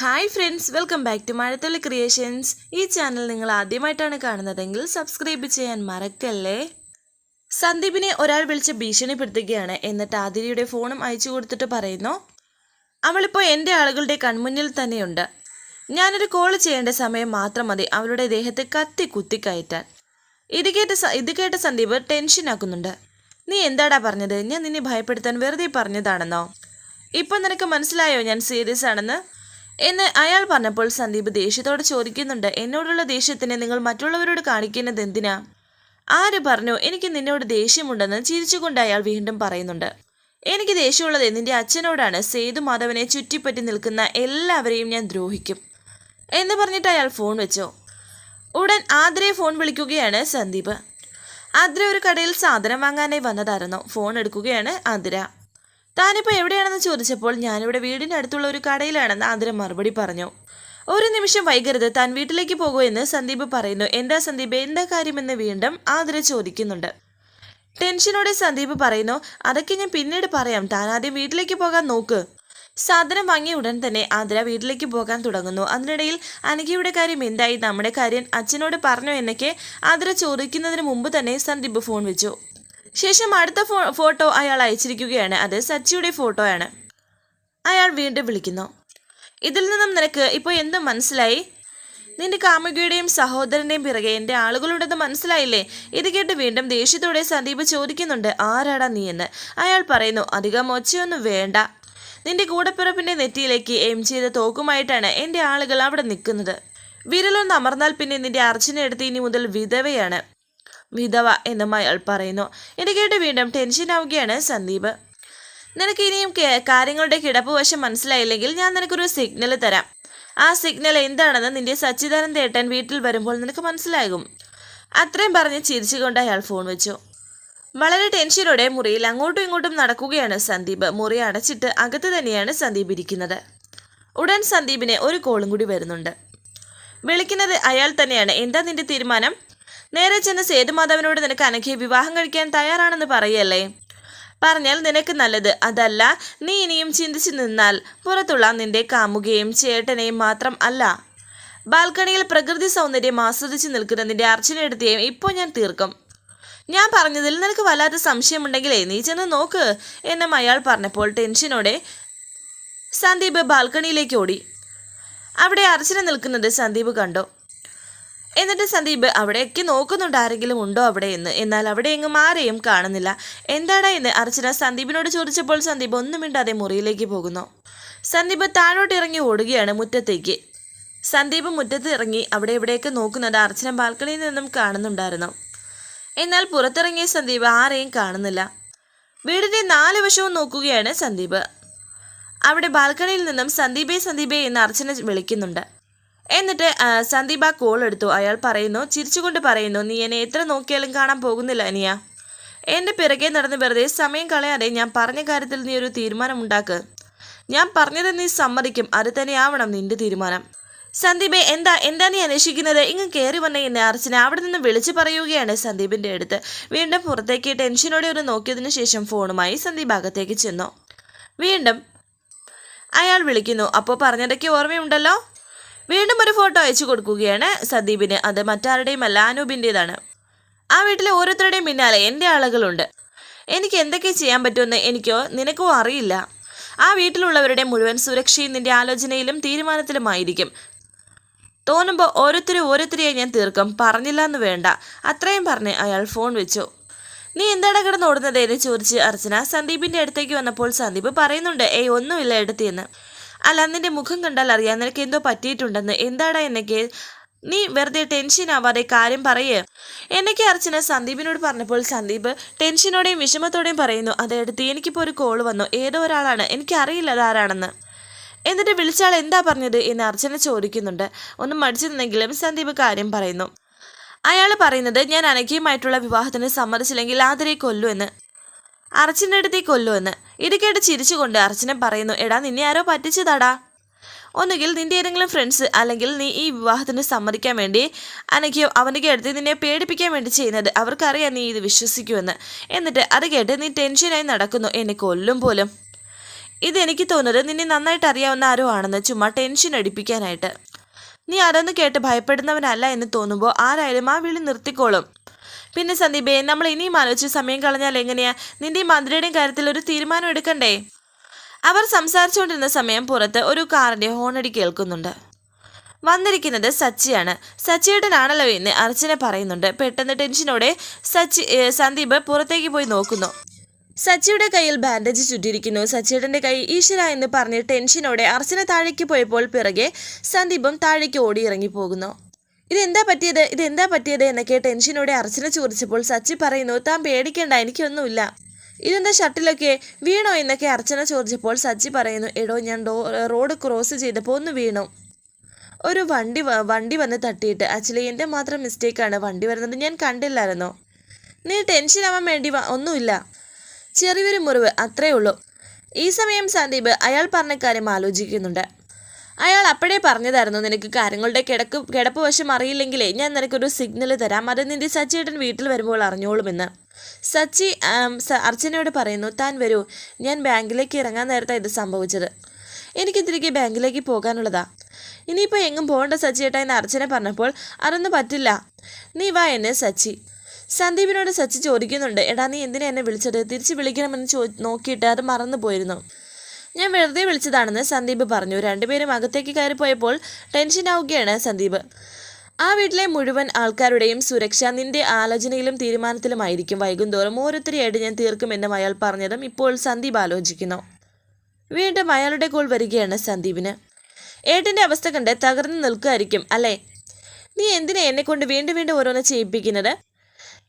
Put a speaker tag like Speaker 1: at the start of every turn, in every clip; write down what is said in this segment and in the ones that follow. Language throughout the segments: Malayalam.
Speaker 1: Hi friends welcome back to Mazhathulli creations ഈ ചാനൽ നിങ്ങൾ ആദ്യമായിട്ടാണ് കാണുന്നതെങ്കിൽ സബ്സ്ക്രൈബ് ചെയ്യാൻ മറക്കല്ലേ? സന്ദീപിനെ ഒരാൾ വിളിച്ച് ഭീഷണിപ്പെടുത്തുകയാണ് എന്നിട്ട് ആതിരയുടെ ഫോണും അയച്ചു കൊടുത്തിട്ട് പറയുന്നു അവളിപ്പോൾ എന്റെ ആളുകളുടെ കൺമുന്നിൽ തന്നെയുണ്ട്. ഞാനൊരു കോൾ ചെയ്യേണ്ട സമയം മാത്രം മതി അവളുടെ ദേഹത്തെ കത്തി കുത്തി കയറ്റാൻ. ഇത് കേട്ട ഇത് കേട്ട സന്ദീപ് ടെൻഷനാക്കുന്നുണ്ട് നീ എന്താടാ പറഞ്ഞത്? ഞാൻ നിന്നെ ഭയപ്പെടുത്താൻ വെറുതെ പറഞ്ഞതാണെന്നോ? ഇപ്പം നിനക്ക് മനസ്സിലായോ ഞാൻ സീരിയസ് ആണെന്ന്? എന്ന് അയാൾ പറഞ്ഞപ്പോൾ സന്ദീപ് ദേഷ്യത്തോടെ ചോദിക്കുന്നുണ്ട് എന്നോടുള്ള ദേഷ്യത്തിന് നിങ്ങൾ മറ്റുള്ളവരോട് കാണിക്കുന്നത് എന്തിനാ? ആര് പറഞ്ഞു? എനിക്ക് നിന്നോട് ദേഷ്യമുണ്ടെന്ന് ചിരിച്ചുകൊണ്ട് അയാൾ വീണ്ടും പറയുന്നുണ്ട്. എനിക്ക് ദേഷ്യമുള്ളത് നിന്റെ അച്ഛനോടാണ്. സേതു മാധവനെ ചുറ്റിപ്പറ്റി നിൽക്കുന്ന എല്ലാവരെയും ഞാൻ ദ്രോഹിക്കും. എന്ന് പറഞ്ഞിട്ട് അയാൾ ഫോൺ വെച്ചു. ഉടൻ ആദ്രയെ ഫോൺ വിളിക്കുകയാണ് സന്ദീപ്. ആദ്ര ഒരു കടയിൽ സാധനം വാങ്ങാനായി വന്നതായിരുന്നു. ഫോൺ എടുക്കുകയാണ് ആതിര. താനിപ്പോൾ എവിടെയാണെന്ന് ചോദിച്ചപ്പോൾ ഞാനിവിടെ വീടിന്റെ അടുത്തുള്ള ഒരു കടയിലാണെന്ന് ആതിര മറുപടി പറഞ്ഞു. ഒരു നിമിഷം വൈകരുത് താൻ വീട്ടിലേക്ക് പോകൂ എന്ന് സന്ദീപ് പറയുന്നു. എന്താ സന്ദീപ് എന്താ കാര്യമെന്ന് വീണ്ടും ആതിര ചോദിക്കുന്നുണ്ട്. ടെൻഷനോടെ സന്ദീപ് പറയുന്നു അതൊക്കെ ഞാൻ പിന്നീട് പറയാം. താൻ ആദ്യം വീട്ടിലേക്ക് പോകാൻ നോക്ക്. സാധനം വാങ്ങിയ ഉടൻ തന്നെ ആതിര വീട്ടിലേക്ക് പോകാൻ തുടങ്ങുന്നു. അതിനിടയിൽ അനഘയുടെ കാര്യം എന്തായി? നമ്മുടെ കാര്യം അച്ഛനോട് പറഞ്ഞു എന്നൊക്കെ ആതിര ചോദിക്കുന്നതിന് മുമ്പ് തന്നെ സന്ദീപ് ഫോൺ വെച്ചു. ശേഷം അടുത്ത ഫോട്ടോ അയാൾ അയച്ചിരിക്കുകയാണ്. അത് സച്ചിയുടെ ഫോട്ടോയാണ്. അയാൾ വീണ്ടും വിളിക്കുന്നു. ഇതിൽ നിന്നും നിനക്ക് ഇപ്പോൾ എന്തും മനസ്സിലായി? നിന്റെ കാമുകിയുടെയും സഹോദരന്റെയും പിറകെ എന്റെ ആളുകളുണ്ടെന്ന് മനസ്സിലായില്ലേ? ഇത് കേട്ട് വീണ്ടും ദേഷ്യത്തോടെ സന്ദീപ് ചോദിക്കുന്നുണ്ട് ആരാടാ നീ എന്ന്? അയാൾ പറയുന്നു അധികം ഒച്ചയൊന്നും വേണ്ട. നിന്റെ കൂടപ്പിറപ്പിന്റെ നെറ്റിയിലേക്ക് എയിം ചെയ്ത തോക്കുമായിട്ടാണ് എന്റെ ആളുകൾ അവിടെ നിൽക്കുന്നത്. വിരലൊന്ന് അമർന്നാൽ പിന്നെ നിന്റെ അർച്ചന എടുത്ത് ഇനി മുതൽ വിധവയാണ്. വിധവ എന്നും അയാൾ പറയുന്നു. ഇത് കേട്ട് വീണ്ടും ടെൻഷൻ ആവുകയാണ് സന്ദീപ്. നിനക്ക് ഇനിയും കാര്യങ്ങളുടെ കിടപ്പ് വശം മനസ്സിലായില്ലെങ്കിൽ ഞാൻ നിനക്കൊരു സിഗ്നൽ തരാം. ആ സിഗ്നൽ എന്താണെന്ന് നിന്റെ സച്ചിദാനന്ദ ഏട്ടൻ വീട്ടിൽ വരുമ്പോൾ നിനക്ക് മനസ്സിലാകും. അത്രയും പറഞ്ഞ് ചിരിച്ചുകൊണ്ട് അയാൾ ഫോൺ വെച്ചു. വളരെ ടെൻഷനോടെ മുറിയിൽ അങ്ങോട്ടും ഇങ്ങോട്ടും നടക്കുകയാണ് സന്ദീപ്. മുറി അടച്ചിട്ട് അകത്ത് തന്നെയാണ് സന്ദീപ് ഇരിക്കുന്നത്. ഉടൻ സന്ദീപിനെ ഒരു കോളും കൂടി വരുന്നുണ്ട്. വിളിക്കുന്നത് അയാൾ തന്നെയാണ്. എന്താ നിന്റെ തീരുമാനം? നേരെ ചെന്ന് സേതുമാധവനോട് നിനക്ക് അനഘയെ വിവാഹം കഴിക്കാൻ തയ്യാറാണെന്ന് പറയല്ലേ? പറഞ്ഞാൽ നിനക്ക് നല്ലത്. അതല്ല നീ ഇനിയും ചിന്തിച്ചു നിന്നാൽ പുറത്തുള്ള നിന്റെ കാമുകയും ചേട്ടനെയും മാത്രം അല്ല. ബാൽക്കണിയിൽ പ്രകൃതി സൗന്ദര്യം ആസ്വദിച്ച് നിൽക്കുന്ന നിന്റെ അർച്ചനയെടുത്തെയും ഇപ്പോൾ ഞാൻ തീർക്കും. ഞാൻ പറഞ്ഞതിൽ നിനക്ക് വല്ലാത്ത സംശയമുണ്ടെങ്കിലേ നീ ചെന്ന് നോക്ക്. എന്നും അയാൾ പറഞ്ഞപ്പോൾ ടെൻഷനോടെ സന്ദീപ് ബാൽക്കണിയിലേക്ക് ഓടി. അവിടെ അർച്ചന നിൽക്കുന്നത് സന്ദീപ് കണ്ടു. എന്നിട്ട് സന്ദീപ് അവിടെയൊക്കെ നോക്കുന്നുണ്ട് ആരെങ്കിലും ഉണ്ടോ അവിടെ എന്ന്. എന്നാൽ അവിടെ എങ്ങും ആരെയും കാണുന്നില്ല. എന്താടാ എന്ന് അർച്ചന സന്ദീപിനോട് ചോദിച്ചപ്പോൾ സന്ദീപ് ഒന്നും മിണ്ടാതെ മുറിയിലേക്ക് പോകുന്നു. സന്ദീപ് താഴോട്ട് ഇറങ്ങി ഓടുകയാണ് മുറ്റത്തേക്ക്. സന്ദീപ് മുറ്റത്ത് ഇറങ്ങി അവിടെ ഇവിടെയൊക്കെ നോക്കുന്നത് അർച്ചന ബാൽക്കണിയിൽ നിന്നും കാണുന്നുണ്ടായിരുന്നു. എന്നാൽ പുറത്തിറങ്ങിയ സന്ദീപ് ആരെയും കാണുന്നില്ല. വീടിന്റെ നാല് വശവും നോക്കുകയാണ് സന്ദീപ്. അവിടെ ബാൽക്കണിയിൽ നിന്നും സന്ദീപേ സന്ദീപേ എന്ന് അർച്ചന വിളിക്കുന്നുണ്ട്. എന്നിട്ട് സന്ദീപ് ആ കോൾ എടുത്തു. അയാൾ പറയുന്നു ചിരിച്ചുകൊണ്ട് പറയുന്നു നീ എന്നെ എത്ര നോക്കിയാലും കാണാൻ പോകുന്നില്ല അനിയ. എന്റെ പിറകെ നടന്ന് വെറുതെ സമയം കളയാതെ ഞാൻ പറഞ്ഞ കാര്യത്തിൽ നീ ഒരു തീരുമാനമുണ്ടാക്ക്. ഞാൻ പറഞ്ഞത് നീ സമ്മതിക്കും. അത് തന്നെയാവണം നിന്റെ തീരുമാനം. സന്ദീപെ എന്താ എന്താ നീ അന്വേഷിക്കുന്നത്? ഇങ്ങ് കയറി വന്ന എന്നെ അർച്ചന. അവിടെ നിന്ന് വിളിച്ചു പറയുകയാണ് സന്ദീപിന്റെ അടുത്ത്. വീണ്ടും പുറത്തേക്ക് ടെൻഷനോടെ ഒന്ന് നോക്കിയതിനു ശേഷം ഫോണുമായി സന്ദീപ് അകത്തേക്ക് ചെന്നു. വീണ്ടും അയാൾ വിളിക്കുന്നു. അപ്പോൾ പറഞ്ഞതൊക്കെ ഓർമ്മയുണ്ടല്ലോ? വീണ്ടും ഒരു ഫോട്ടോ അയച്ചു കൊടുക്കുകയാണ് സന്ദീപിന് അത് മറ്റാരുടെയും അല്ല അനൂപിന്റെതാണ് ആ വീട്ടിലെ ഓരോരുത്തരുടെയും പിന്നാലെ എന്റെ ആളുകളുണ്ട്. എനിക്ക് എന്തൊക്കെ ചെയ്യാൻ പറ്റുമെന്ന് എനിക്കോ നിനക്കോ അറിയില്ല. ആ വീട്ടിലുള്ളവരുടെ മുഴുവൻ സുരക്ഷയും നിന്റെ ആലോചനയിലും തീരുമാനത്തിലുമായിരിക്കും. തോന്നുമ്പോൾ ഓരോരുത്തരും ഓരോരുത്തരെയും ഞാൻ തീർക്കും. പറഞ്ഞില്ല എന്ന് വേണ്ട. അത്രയും പറഞ്ഞ് അയാൾ ഫോൺ വെച്ചു. നീ എന്താണ് കിടന്ന് ഓടുന്നത്? എന്ന് ചോദിച്ച് അർച്ചന സന്ദീപിന്റെ അടുത്തേക്ക് വന്നപ്പോൾ സന്ദീപ് പറയുന്നുണ്ട് ഏയ് ഒന്നുമില്ല എടുത്തിയെന്ന് അല്ല നിന്റെ മുഖം കണ്ടാൽ അറിയാം നിനക്ക് എന്തോ പറ്റിയിട്ടുണ്ടെന്ന്. എന്താടാ എന്നൊക്കെ? നീ വെറുതെ ടെൻഷൻ ആവാതെ കാര്യം പറയേ. എന്നൊക്കെ അർച്ചന സന്ദീപിനോട് പറഞ്ഞപ്പോൾ സന്ദീപ് ടെൻഷനോടെയും വിഷമത്തോടെയും പറയുന്നു അതെടുത്ത് എനിക്കിപ്പോൾ ഒരു കോൾ വന്നു. ഏതോ ഒരാളാണ്. എനിക്കറിയില്ല അതാരാണെന്ന് എന്നിട്ട് വിളിച്ചാൾ എന്താ പറഞ്ഞത്? എന്ന് അർച്ചന ചോദിക്കുന്നുണ്ട്. ഒന്ന് മടിച്ചു നിന്നെങ്കിലും സന്ദീപ് കാര്യം പറയുന്നു. അയാൾ പറയുന്നത് ഞാൻ അനഘയുമായിട്ടുള്ള വിവാഹത്തിന് സമ്മതിച്ചില്ലെങ്കിൽ ആതിരെ കൊല്ലുമെന്ന്. അർച്ചന്റെ അടുത്തേക്ക് കൊല്ലുമെന്ന് ഇത് ചിരിച്ചുകൊണ്ട് അർച്ചനെ പറയുന്നു എടാ നിന്നെ ആരോ പറ്റിച്ചതാടാ. ഒന്നുകിൽ നിന്റെ ഏതെങ്കിലും ഫ്രണ്ട്സ് അല്ലെങ്കിൽ നീ ഈ വിവാഹത്തിന് സമ്മതിക്കാൻ വേണ്ടി അനക്കിയോ അവനൊക്കെ അടുത്ത് നിന്നെ പേടിപ്പിക്കാൻ വേണ്ടി ചെയ്യുന്നത് അവർക്കറിയാം നീ ഇത് വിശ്വസിക്കുമെന്ന്. എന്നിട്ട് അത് കേട്ട് നീ ടെൻഷനായി നടക്കുന്നു എന്നെ കൊല്ലും പോലും. ഇതെനിക്ക് തോന്നുന്നത് നിന്നെ നന്നായിട്ട് അറിയാവുന്ന ആരോ ആണെന്ന് ചുമ്മാ ടെൻഷൻ അടിപ്പിക്കാനായിട്ട്. നീ അതൊന്ന് കേട്ട് ഭയപ്പെടുന്നവനല്ല എന്ന് തോന്നുമ്പോൾ ആരായാലും ആ വിളി നിർത്തിക്കോളും. പിന്നെ സന്ദീപേ നമ്മൾ ഇനിയും ആലോചിച്ച് സമയം കളഞ്ഞാൽ എങ്ങനെയാ? നിന്റെയും മന്ത്രിയുടെയും കാര്യത്തിൽ ഒരു തീരുമാനം എടുക്കണ്ടേ? അവർ സംസാരിച്ചുകൊണ്ടിരുന്ന സമയം പുറത്ത് ഒരു കാറിന്റെ ഹോണടി കേൾക്കുന്നുണ്ട്. വന്നിരിക്കുന്നത് സച്ചിയാണ്. സച്ചിയേട്ടനാണല്ലോ എന്ന് അർച്ചന പറയുന്നുണ്ട്. പെട്ടെന്ന് ടെൻഷനോടെ സച്ചി സന്ദീപ് പുറത്തേക്ക് പോയി നോക്കുന്നു. സച്ചിയുടെ കയ്യിൽ ബാൻഡേജ് ചുറ്റിയിരിക്കുന്നു. സച്ചിയുടെ കൈ ഈശ്വര എന്ന് പറഞ്ഞ് ടെൻഷനോടെ അർച്ചന താഴേക്ക് പോയപ്പോൾ പിറകെ സന്ദീപും താഴേക്ക് ഓടിയിറങ്ങി പോകുന്നു. ഇതെന്താ പറ്റിയത്? ഇതെന്താ പറ്റിയത്? എന്നൊക്കെ ടെൻഷനോടെ അർച്ചന ചോദിച്ചപ്പോൾ സച്ചി പറയുന്നു താൻ പേടിക്കേണ്ട എനിക്കൊന്നുമില്ല. ഇതെന്താ ഷട്ടിലൊക്കെ? വീണോ? എന്നൊക്കെ അർച്ചന ചോദിച്ചപ്പോൾ സച്ചി പറയുന്നു എടോ ഞാൻ ഡോ റോഡ് ക്രോസ് ചെയ്തപ്പോൾ ഒന്ന് വീണു. ഒരു വണ്ടി വണ്ടി വന്ന് തട്ടിയിട്ട് ആക്ച്വലി എന്റെ മാത്രം മിസ്റ്റേക്കാണ് വണ്ടി വരുന്നത് ഞാൻ കണ്ടില്ലായിരുന്നോ? നീ ടെൻഷൻ ആവാൻ വേണ്ടി ഒന്നുമില്ല. ചെറിയൊരു മുറിവ് അത്രേ ഉള്ളൂ. ഈ സമയം സന്ദീപ് അയാൾ പറഞ്ഞ കാര്യം ആലോചിക്കുന്നുണ്ട്. അയാൾ അപ്പോഴേ പറഞ്ഞതായിരുന്നു നിനക്ക് കാര്യങ്ങളുടെ കിടക്ക് കിടപ്പ് വശം അറിയില്ലെങ്കിലേ ഞാൻ നിനക്കൊരു സിഗ്നൽ തരാം. അത് നിന്റെ സച്ചിയേട്ടൻ വീട്ടിൽ വരുമ്പോൾ അറിഞ്ഞോളുമെന്ന്. സച്ചി അർച്ചനയോട് പറയുന്നു താൻ വരൂ ഞാൻ ബാങ്കിലേക്ക് ഇറങ്ങാൻ നേരത്തെ ഇത് സംഭവിച്ചത്. എനിക്ക് തിരികെ ബാങ്കിലേക്ക് പോകാനുള്ളതാ. ഇനിയിപ്പോൾ എങ്ങും പോകേണ്ട സച്ചിയേട്ടാ എന്ന് അർച്ചന പറഞ്ഞപ്പോൾ അതൊന്നും പറ്റില്ല. നീ വാ എന്നെ സച്ചി. സന്ദീപിനോട് സച്ചി ചോദിക്കുന്നുണ്ട് എടാ നീ എന്തിനാ എന്നെ വിളിച്ചത്? തിരിച്ച് വിളിക്കണമെന്ന് ചോ നോക്കിയിട്ട് അത് മറന്നു പോയിരുന്നു ഞാൻ വെറുതെ വിളിച്ചതാണെന്ന് സന്ദീപ് പറഞ്ഞു. രണ്ടുപേരും അകത്തേക്ക് കയറിപ്പോയപ്പോൾ ടെൻഷൻ ആവുകയാണ് സന്ദീപ്. ആ വീട്ടിലെ മുഴുവൻ ആൾക്കാരുടെയും സുരക്ഷ നിന്റെ ആലോചനയിലും തീരുമാനത്തിലുമായിരിക്കും. വൈകുന്തോറും ഓരോരുത്തരെയായിട്ട് ഞാൻ തീർക്കുമെന്നും അയാൾ പറഞ്ഞതും ഇപ്പോൾ സന്ദീപ് ആലോചിക്കുന്നു. വീണ്ടും അയാളുടെ കോൾ വരികയാണ് സന്ദീപിന്. ഏട്ടന്റെ അവസ്ഥ കണ്ട് തകർന്നു നിൽക്കുമായിരിക്കും അല്ലേ? നീ എന്തിനാ എന്നെ കൊണ്ട് വീണ്ടും വീണ്ടും ഓരോന്ന് ചെയ്യിപ്പിക്കുന്നത്?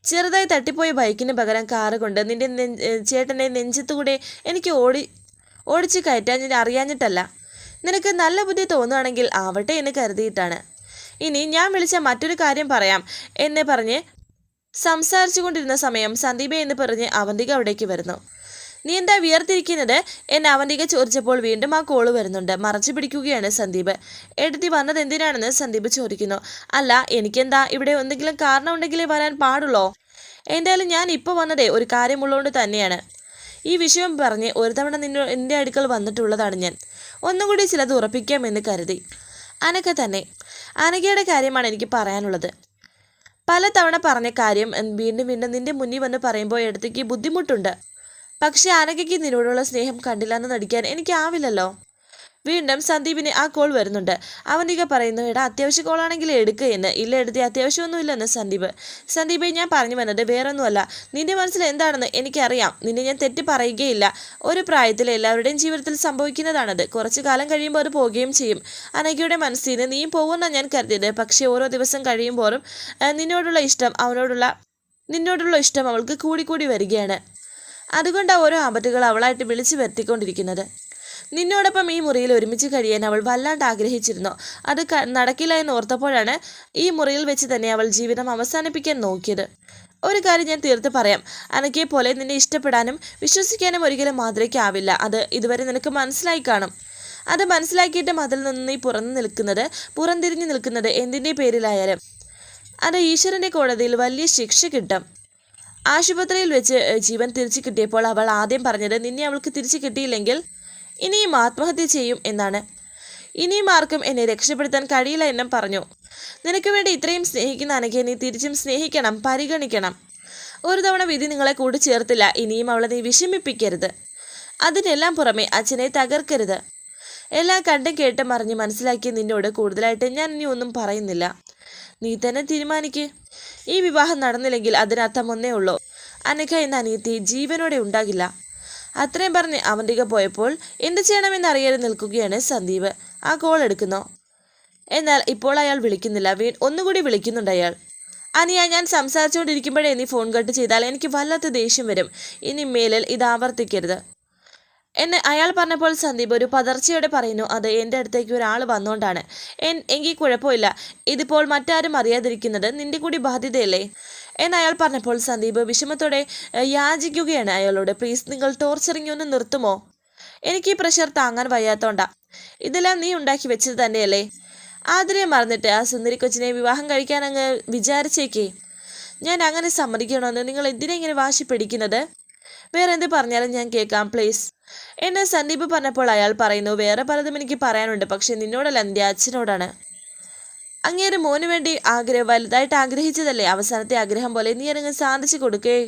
Speaker 1: ചെറുതായി തട്ടിപ്പോയ ബൈക്കിന് പകരം കാറ് കൊണ്ട് നിന്റെ ചേട്ടന്റെ നെഞ്ചത്തുകൂടെ എനിക്ക് ഓടി ഓടിച്ച് കയറ്റാൻ ഞാൻ അറിയാഞ്ഞിട്ടല്ല. നിനക്ക് നല്ല ബുദ്ധി തോന്നുകയാണെങ്കിൽ ആവട്ടെ എന്ന് കരുതിയിട്ടാണ്. ഇനി ഞാൻ വിളിച്ച മറ്റൊരു കാര്യം പറയാം എന്നെ പറഞ്ഞ് സംസാരിച്ചു കൊണ്ടിരുന്ന സമയം സന്ദീപ എന്ന് പറഞ്ഞ് അവന്തിക അവിടേക്ക് വരുന്നു. നീ എന്താ വിയർത്തിരിക്കുന്നത്? എന്നെ അവന്തിക ചോദിച്ചപ്പോൾ വീണ്ടും ആ കോൾ വരുന്നുണ്ട്. മറച്ചു പിടിക്കുകയാണ് സന്ദീപ്. എടുത്തി വന്നത് എന്തിനാണെന്ന്? സന്ദീപ് ചോദിക്കുന്നു. അല്ല എനിക്കെന്താ? ഇവിടെ എന്തെങ്കിലും കാരണം ഉണ്ടെങ്കിലേ വരാൻ പാടുള്ളോ? എന്തായാലും ഞാൻ ഇപ്പോൾ വന്നതേ ഒരു കാര്യമുള്ളതുകൊണ്ട് തന്നെയാണ്. ഈ വിഷയം പറഞ്ഞ് ഒരു തവണ നിന്നോ എന്റെ അടുക്കൽ വന്നിട്ടുള്ളതാണ് ഞാൻ. ഒന്നുകൂടി ചിലത് ഉറപ്പിക്കാമെന്ന് കരുതി. അനക്ക തന്നെ. അനകയുടെ കാര്യമാണ് എനിക്ക് പറയാനുള്ളത്. പല തവണ പറഞ്ഞ കാര്യം വീണ്ടും വീണ്ടും നിന്റെ മുന്നിൽ വന്ന് പറയുമ്പോൾ എടുത്തേക്ക് ബുദ്ധിമുട്ടുണ്ട്. പക്ഷേ അനകയ്ക്ക് നിന്നോടുള്ള സ്നേഹം കണ്ടില്ലെന്ന് നടിക്കാൻ എനിക്കാവില്ലല്ലോ വീണ്ടും സന്ദീപിന് ആ കോൾ വരുന്നുണ്ട്. അവനിക പറയുന്നു എടാ അത്യാവശ്യ കോളാണെങ്കിൽ എടുക്കുക എന്ന്. ഇല്ല എടുത്തി അത്യാവശ്യമൊന്നുമില്ലെന്ന് സന്ദീപ്. സന്ദീപ് ഞാൻ പറഞ്ഞു വന്നത് വേറൊന്നുമല്ല. നിന്റെ മനസ്സിൽ എന്താണെന്ന് എനിക്കറിയാം. നിന്നെ ഞാൻ തെറ്റി പറയുകയില്ല. ഒരു പ്രായത്തിൽ എല്ലാവരുടെയും ജീവിതത്തിൽ സംഭവിക്കുന്നതാണത്. കുറച്ചു കാലം കഴിയുമ്പോൾ അത് പോവുകയും ചെയ്യും. അനഘയുടെ മനസ്സിൽ നിന്ന് നീയും പോകുമെന്നാണ് ഞാൻ കരുതിയത്. പക്ഷേ ഓരോ ദിവസം കഴിയുമ്പോഴും നിന്നോടുള്ള ഇഷ്ടം അവനോടുള്ള നിന്നോടുള്ള ഇഷ്ടം അവൾക്ക് കൂടിക്കൂടി വരികയാണ്. അതുകൊണ്ടാണ് ഓരോ ആപത്തുകൾ അവളായിട്ട് വിളിച്ചു വരുത്തിക്കൊണ്ടിരിക്കുന്നത്. നിന്നോടൊപ്പം ഈ മുറിയിൽ ഒരുമിച്ച് കഴിയാൻ അവൾ വല്ലാണ്ട് ആഗ്രഹിച്ചിരുന്നു. അത് നടക്കില്ല എന്ന് ഓർത്തപ്പോഴാണ് ഈ മുറിയിൽ വെച്ച് തന്നെ അവൾ ജീവിതം അവസാനിപ്പിക്കാൻ നോക്കിയത്. ഒരു കാര്യം ഞാൻ തീർത്ത് പറയാം. അനക്കെ പോലെ നിന്നെ ഇഷ്ടപ്പെടാനും വിശ്വസിക്കാനും ഒരിക്കലും ആവില്ല അത് ഇതുവരെ നിനക്ക് മനസ്സിലായി കാണും. അത് മനസ്സിലാക്കിയിട്ടും അതിൽ നിന്ന് നീ പുറന്നു നിൽക്കുന്നത് പുറംതിരിഞ്ഞു നിൽക്കുന്നത് എന്തിന്റെ പേരിലായാലും. അത് ഈശ്വരന്റെ കോടതിയിൽ വലിയ ശിക്ഷ കിട്ടും. ആശുപത്രിയിൽ വെച്ച് ജീവൻ തിരിച്ചു കിട്ടിയപ്പോൾ അവൾ ആദ്യം പറഞ്ഞത് നിന്നെ അവൾക്ക് തിരിച്ചു കിട്ടിയില്ലെങ്കിൽ ഇനിയും ആത്മഹത്യ ചെയ്യും എന്നാണ്. ഇനിയും ആർക്കും എന്നെ രക്ഷപ്പെടുത്താൻ കഴിയില്ല എന്നും പറഞ്ഞു. നിനക്ക് വേണ്ടി ഇത്രയും സ്നേഹിക്കുന്ന അനഘയെ നീ തിരിച്ചും സ്നേഹിക്കണം പരിഗണിക്കണം. ഒരു തവണ വിധി നിങ്ങളെ കൂടി ചേർത്തില്ല ഇനിയും അവളെ നീ വിഷമിപ്പിക്കരുത്. അതിനെല്ലാം പുറമെ അച്ഛനെ തകർക്കരുത്. എല്ലാം കണ്ടും കേട്ടും അറിഞ്ഞ് മനസ്സിലാക്കിയ നിന്നോട് കൂടുതലായിട്ട് ഞാൻ ഇനി ഒന്നും പറയുന്നില്ല. നീ തന്നെ തീരുമാനിക്ക്. ഈ വിവാഹം നടന്നില്ലെങ്കിൽ അതിനർത്ഥം ഒന്നേ ഉള്ളൂ. അനഘ എന്ന അനിയത്തി ജീവനോടെ ഉണ്ടാകില്ല. അത്രയും പറഞ്ഞ് അവന്തിക പോയപ്പോൾ എന്ത് ചെയ്യണമെന്ന് അറിയാതെ നിൽക്കുകയാണ് സന്ദീപ്. ആ കോൾ എടുക്കുന്നു. എന്നാൽ ഇപ്പോൾ അയാൾ വിളിക്കുന്നില്ല. വീ ഒന്നുകൂടി വിളിക്കുന്നുണ്ട് അയാൾ. അനിയ ഞാൻ സംസാരിച്ചുകൊണ്ടിരിക്കുമ്പോഴേ നീ ഫോൺ കട്ട് ചെയ്താൽ എനിക്ക് വല്ലാത്ത ദേഷ്യം വരും. ഇനി മേലിൽ ഇത് ആവർത്തിക്കരുത്. എന്നെ അയാൾ പറഞ്ഞപ്പോൾ സന്ദീപ് ഒരു പതർച്ചയോടെ പറയുന്നു അത് എന്റെ അടുത്തേക്ക് ഒരാൾ വന്നുകൊണ്ടാണ് എൻ എങ്കിൽ കുഴപ്പമില്ല. ഇതിപ്പോൾ മറ്റാരും അറിയാതിരിക്കുന്നത് നിന്റെ കൂടി ബാധ്യതയല്ലേ? എന്ന് അയാൾ പറഞ്ഞപ്പോൾ സന്ദീപ് വിഷമത്തോടെ യാചിക്കുകയാണ് അയാളോട്. പ്ലീസ് നിങ്ങൾ ടോർച്ചറിങ് ഒന്ന് നിർത്തുമോ? എനിക്ക് ഈ പ്രഷർ താങ്ങാൻ വയ്യാത്തോണ്ട. ഇതെല്ലാം നീ ഉണ്ടാക്കി വെച്ചത് തന്നെയല്ലേ? ആതിരെ മറന്നിട്ട് ആ സുന്ദരി കൊച്ചിനെ വിവാഹം കഴിക്കാൻ അങ്ങ് വിചാരിച്ചേക്കേ. ഞാൻ അങ്ങനെ സമ്മതിക്കണമെന്ന് നിങ്ങൾ എന്തിനാ ഇങ്ങനെ വാശി പിടിക്കുന്നത്? വേറെ എന്ത് പറഞ്ഞാലും ഞാൻ കേൾക്കാം പ്ലീസ്. എന്നെ സന്ദീപ് പറഞ്ഞപ്പോൾ അയാൾ പറയുന്നു വേറെ പലതും എനിക്ക് പറയാനുണ്ട്. പക്ഷെ നിന്നോടല്ല എന്റെ അച്ഛനോടാണ്. അങ്ങേര് മോന് വേണ്ടി ആഗ്രഹം വലുതായിട്ട് ആഗ്രഹിച്ചതല്ലേ? അവസാനത്തെ ആഗ്രഹം പോലെ നീ അങ്ങ് സാധിച്ചു കൊടുക്കേ.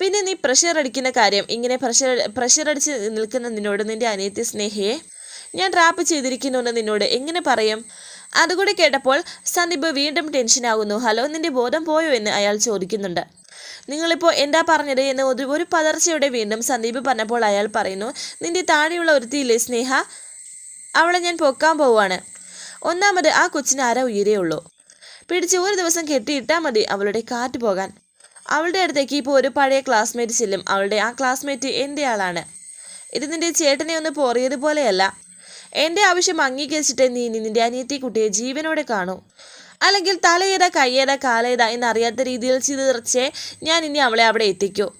Speaker 1: പിന്നെ നീ പ്രഷർ അടിക്കുന്ന കാര്യം ഇങ്ങനെ പ്രഷർ പ്രഷർ അടിച്ച് നിൽക്കുന്ന നിന്നോട് നിന്റെ അനിയത്തി സ്നേഹയെ ഞാൻ റാപ്പ് ചെയ്തിരിക്കുന്നുണ്ട് നിന്നോട് എങ്ങനെ പറയും? അതുകൂടി കേട്ടപ്പോൾ സന്ദീപ് വീണ്ടും ടെൻഷനാകുന്നു ഹലോ നിന്റെ ബോധം പോയോ? എന്ന് അയാൾ ചോദിക്കുന്നുണ്ട്. നിങ്ങളിപ്പോൾ എന്താ പറഞ്ഞത്? എന്ന് ഒരു ഒരു പതർച്ചയോടെ വീണ്ടും സന്ദീപ് പറഞ്ഞപ്പോൾ അയാൾ പറയുന്നു നിന്റെ താഴെയുള്ള ഒരുത്തിയില്ലേ സ്നേഹ? അവളെ ഞാൻ പൊക്കാൻ പോവാണ്. ഒന്നാമത് ആ കൊച്ചിന് അര ഉള്ളൂ. പിടിച്ച് ഒരു ദിവസം കെട്ടിയിട്ടാൽ മതി അവളുടെ കാറ്റ് പോകാൻ. അവളുടെ അടുത്തേക്ക് ഇപ്പോൾ ഒരു പഴയ ക്ലാസ്മേറ്റ് ചെല്ലും. അവളുടെ ആ ക്ലാസ്മേറ്റ് എന്റെ ആളാണ്. ഇത് നിന്റെ ചേട്ടനെ ഒന്ന് പോറിയതുപോലെയല്ല എന്റെ ആവശ്യം അംഗീകരിച്ചിട്ട് നീ ഇനി നിന്റെ അനിയത്തി കുട്ടിയെ ജീവനോടെ കാണൂ. അല്ലെങ്കിൽ തലയേതാ കയ്യേതാ കാലേതാ എന്നറിയാത്ത രീതിയിൽ ചിതറിച്ച് ഞാൻ ഇനി അവളെ അവിടെ എത്തിക്കൂ.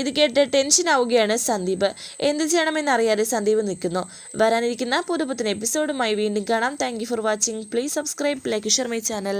Speaker 1: ഇത് കേട്ട് ടെൻഷൻ ആവുകയാണ് സന്ദീപ്. എന്ത് ചെയ്യണമെന്നറിയാതെ സന്ദീപ് നിൽക്കുന്നു. വരാനിരിക്കുന്ന പുതുപുത്തൻ എപ്പിസോഡുമായി വീണ്ടും കാണാം. Thank for watching please subscribe like share my channel